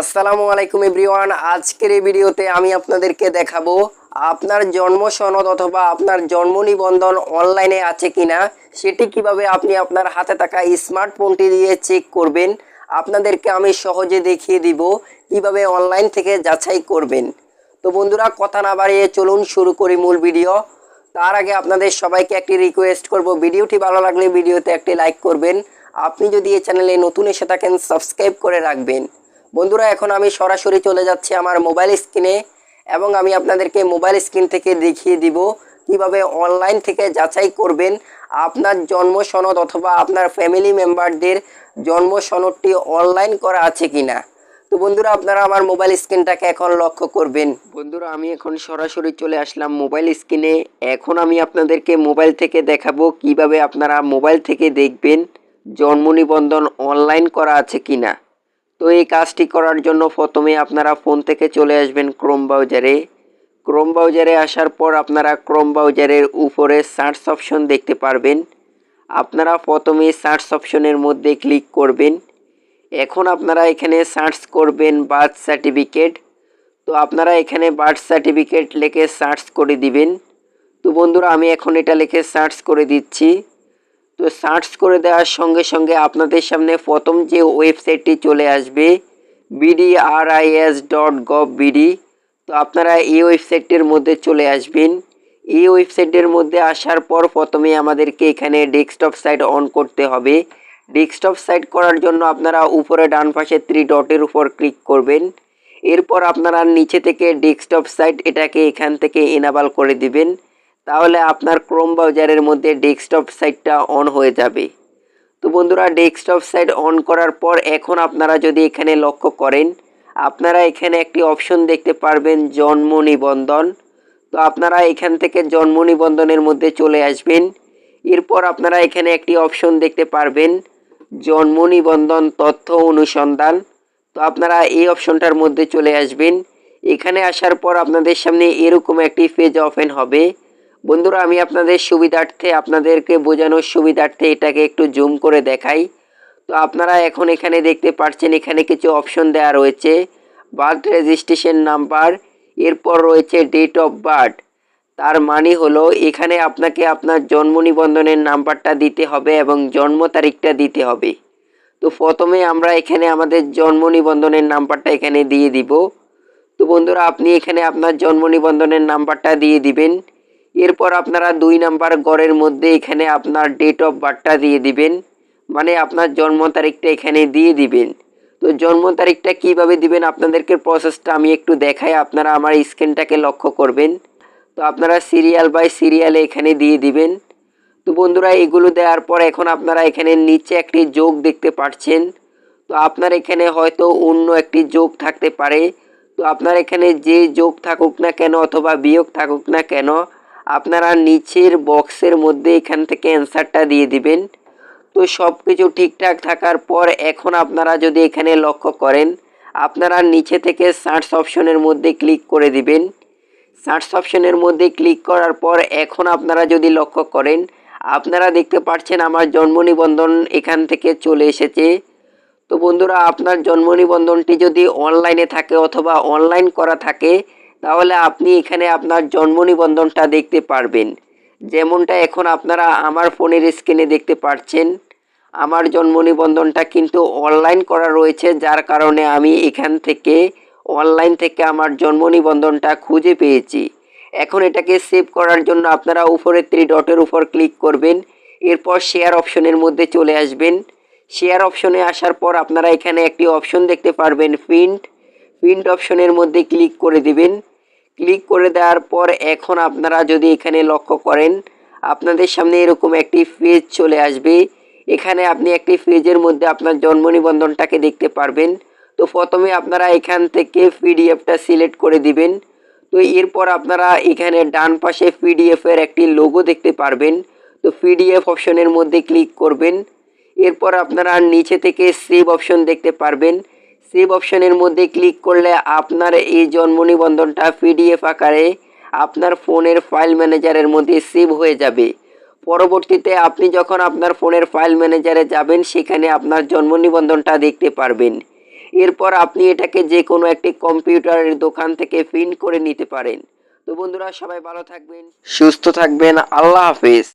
আসসালামু আলাইকুম এভরিওয়ান। আজকের এই ভিডিওতে আমি আপনাদেরকে দেখাবো, আপনার জন্ম সনদ অথবা আপনার জন্ম নিবন্ধন অনলাইনে আছে কিনা, সেটি কীভাবে আপনি আপনার হাতে থাকা স্মার্টফোনটি দিয়ে চেক করবেন, আপনাদেরকে আমি সহজে দেখিয়ে দিব কীভাবে অনলাইন থেকে যাচাই করবেন। তো বন্ধুরা, কথা না বাড়িয়ে চলুন শুরু করি মূল ভিডিও। তার আগে আপনাদের সবাইকে একটি রিকোয়েস্ট করব, ভিডিওটি ভালো লাগলে ভিডিওতে একটি লাইক করবেন। আপনি যদি এই চ্যানেলে নতুন এসে থাকেন সাবস্ক্রাইব করে রাখবেন। বন্ধুরা, এখন আমি সরাসরি চলে যাচ্ছি আমার মোবাইল স্ক্রিনে এবং আমি আপনাদেরকে মোবাইল স্ক্রিন থেকে দেখিয়ে দিব কীভাবে অনলাইন থেকে যাচাই করবেন আপনার জন্ম সনদ অথবা আপনার ফ্যামিলি মেম্বারদের জন্ম সনদটি অনলাইন করা আছে কিনা। তো বন্ধুরা, আপনারা আমার মোবাইল স্ক্রিনটাকে এখন লক্ষ্য করবেন। বন্ধুরা, আমি এখন সরাসরি চলে আসলাম মোবাইল স্ক্রিনে এখন আমি আপনাদেরকে মোবাইল থেকে দেখাবো কীভাবে আপনারা মোবাইল থেকে দেখবেন জন্ম নিবন্ধন অনলাইন করা আছে কিনা। তো এই কাজটি করার জন্য প্রথমে আপনারা ফোন থেকে চলে আসবেন ক্রোম ব্রাউজারে ক্রোম ব্রাউজারে আসার পর আপনারা ক্রোম ব্রাউজারের উপরে সার্চ অপশন দেখতে পারবেন। আপনারা প্রথমে সার্চ অপশনের মধ্যে ক্লিক করবেন। এখন আপনারা এখানে সার্চ করবেন বার্থ সার্টিফিকেট তো আপনারা এখানে বার্থ সার্টিফিকেট লিখে সার্চ করে দিবেন। তো বন্ধুরা, আমি এখন এটা লিখে সার্চ করে দিচ্ছি। তো সার্চ করে দেওয়ার সঙ্গে সঙ্গে আপনাদের সামনে প্রথম যে ওয়েবসাইটটি চলে আসবে বিডিআরআইএস ডট গভ বিডি তো আপনারা এই ওয়েবসাইটটির মধ্যে চলে আসবেন। এই ওয়েবসাইটের মধ্যে আসার পর প্রথমে আমাদেরকে এখানে ডেস্কটপ সাইট অন করতে হবে। ডেস্কটপ সাইট করার জন্য আপনারা উপরে ডান পাশে থ্রি ডটের উপর ক্লিক করবেন। এরপর আপনারা নিচে থেকে ডেস্কটপ সাইট এটাকে এখান থেকে এনাবাল করে দিবেন। তাহলে আপনার ক্রোম ব্রাউজারের মধ্যে ডেস্কটপ সাইটটা অন হয়ে যাবে। তো বন্ধুরা ডেস্কটপ সাইট অন করার পর এখন আপনারা যদি এখানে লক্ষ্য করেন, আপনারা এখানে একটি অপশন দেখতে পারবেন জন্ম নিবন্ধন। তো আপনারা এখান থেকে জন্ম নিবন্ধনের মধ্যে চলে আসবেন। এরপর আপনারা এখানে একটি অপশন দেখতে পারবেন, জন্ম নিবন্ধন তথ্য অনুসন্ধান। তো আপনারা এই অপশনটার মধ্যে চলে আসবেন। এখানে আসার পর আপনাদের সামনে এরকম একটি পেজ ওপেন হবে। বন্ধুরা, আমি আপনাদের সুবিধার্থে, আপনাদেরকে বোঝানোর সুবিধার্থে এটাকে একটু জুম করে দেখাই। তো আপনারা এখন এখানে দেখতে পাচ্ছেন এখানে কিছু অপশন দেওয়া রয়েছে। বার্থ রেজিস্ট্রেশন নাম্বার, এরপর রয়েছে ডেট অফ বার্থ। তার মানে হলো, এখানে আপনাকে আপনার জন্ম নিবন্ধনের নাম্বারটা দিতে হবে এবং জন্ম তারিখটা দিতে হবে। তো প্রথমে আমরা এখানে আমাদের জন্ম নিবন্ধনের নাম্বারটা এখানে দিয়ে দিব। তো বন্ধুরা, আপনি এখানে আপনার জন্ম নিবন্ধনের নাম্বারটা দিয়ে দিবেন। এরপর আপনারা দুই নাম্বার গড়ের মধ্যে এখানে আপনার ডেট অফ বার্থটা দিয়ে দিবেন। মানে আপনার জন্ম তারিখটা এখানে দিয়ে দিবেন। তো জন্ম তারিখটা কীভাবে দিবেন আপনাদেরকে প্রসেসটা আমি একটু দেখাই। আপনারা আমার স্ক্রিনটাকে লক্ষ্য করবেন। তো আপনারা সিরিয়াল বাই সিরিয়ালে এখানে দিয়ে দিবেন। তো বন্ধুরা, এগুলো দেওয়ার পর এখন আপনারা এখানে নিচে একটি যোগ দেখতে পাচ্ছেন। তো আপনার এখানে হয়তো অন্য একটি যোগ থাকতে পারে। তো আপনার এখানে যে যোগ থাকুক না কেন অথবা বিয়োগ থাকুক না কেন আপনারা নিচের বক্সের মধ্যে এখান থেকে অ্যান্সারটা দিয়ে দিবেন। তো সব কিছু ঠিকঠাক থাকার পর এখন আপনারা যদি এখানে লক্ষ্য করেন, আপনারা নিচে থেকে সার্চ অপশনের মধ্যে ক্লিক করে দিবেন। সার্চ অপশনের মধ্যে ক্লিক করার পর এখন আপনারা যদি লক্ষ্য করেন, আপনারা দেখতে পাচ্ছেন আমার জন্ম নিবন্ধন এখান থেকে চলে এসেছে। তো বন্ধুরা, আপনার জন্ম নিবন্ধনটি যদি অনলাইনে থাকে অথবা অনলাইন করা থাকে তাহলে আপনি এখানে আপনার জন্ম নিবন্ধনটা দেখতে পারবেন। যেমনটা এখন আপনারা আমার ফোনের স্ক্রিনে দেখতে পাচ্ছেন আমার জন্ম নিবন্ধনটা কিন্তু অনলাইন করা রয়েছে, যার কারণে আমি এখান থেকে অনলাইন থেকে আমার জন্ম নিবন্ধনটা খুঁজে পেয়েছি। এখন এটাকে সেভ করার জন্য আপনারা উপরে থ্রি ডটের উপর ক্লিক করবেন। এরপর শেয়ার অপশনের মধ্যে চলে আসবেন। শেয়ার অপশনে আসার পর আপনারা এখানে একটি অপশন দেখতে পারবেন প্রিন্ট প্রিন্ট অপশনের মধ্যে ক্লিক করে দিবেন। ক্লিক করে দেওয়ার পর এখন আপনারা যদি এখানে লক্ষ্য করেন, আপনাদের সামনে এরকম একটি পেজ চলে আসবে। এখানে আপনি একটি পেজের মধ্যে আপনার জন্ম নিবন্ধনটাকে দেখতে পারবেন। তো প্রথমে আপনারা এখান থেকে পিডিএফটা সিলেক্ট করে দিবেন। তো এরপর আপনারা এখানে ডান পাশে পিডিএফ এর একটি লোগো দেখতে পারবেন। তো পিডিএফ অপশনের মধ্যে ক্লিক করবেন। এরপর আপনারা নিচে থেকে সেভ অপশন দেখতে পারবেন। সেভ অপশনের মধ্যে ক্লিক করলে আপনার এই জন্ম নিবন্ধনটা পিডিএফ আকারে আপনার ফোনের ফাইল ম্যানেজারের মধ্যে সেভ হয়ে যাবে। পরবর্তীতে আপনি যখন আপনার ফোনের ফাইল ম্যানেজারে যাবেন, সেখানে আপনার জন্ম নিবন্ধনটা দেখতে পারবেন। এরপর আপনি এটাকে যে কোনো একটি কম্পিউটারের দোকান থেকে প্রিন্ট করে নিতে পারেন। তো বন্ধুরা, সবাই ভালো থাকবেন, সুস্থ থাকবেন, আল্লাহ হাফেজ।